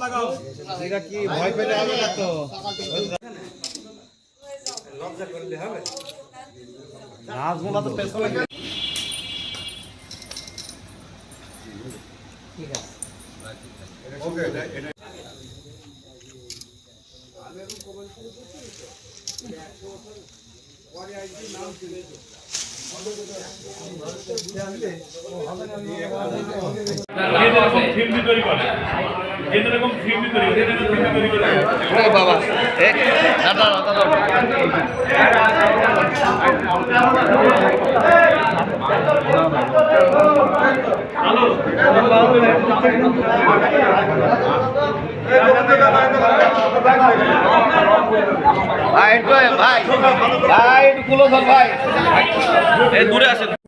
এটা এটা কি ভয় পেলে হবে না তো নাচগুলা তো পেছনে যেরকম ফিল্ম তৈরি করে যেরকম ফিল্ম তৈরি করে যেরকম ফিল্ম তৈরি করে বাবা দাদা দাদা একটু ভাই ভাই ভাই দূরে আসেন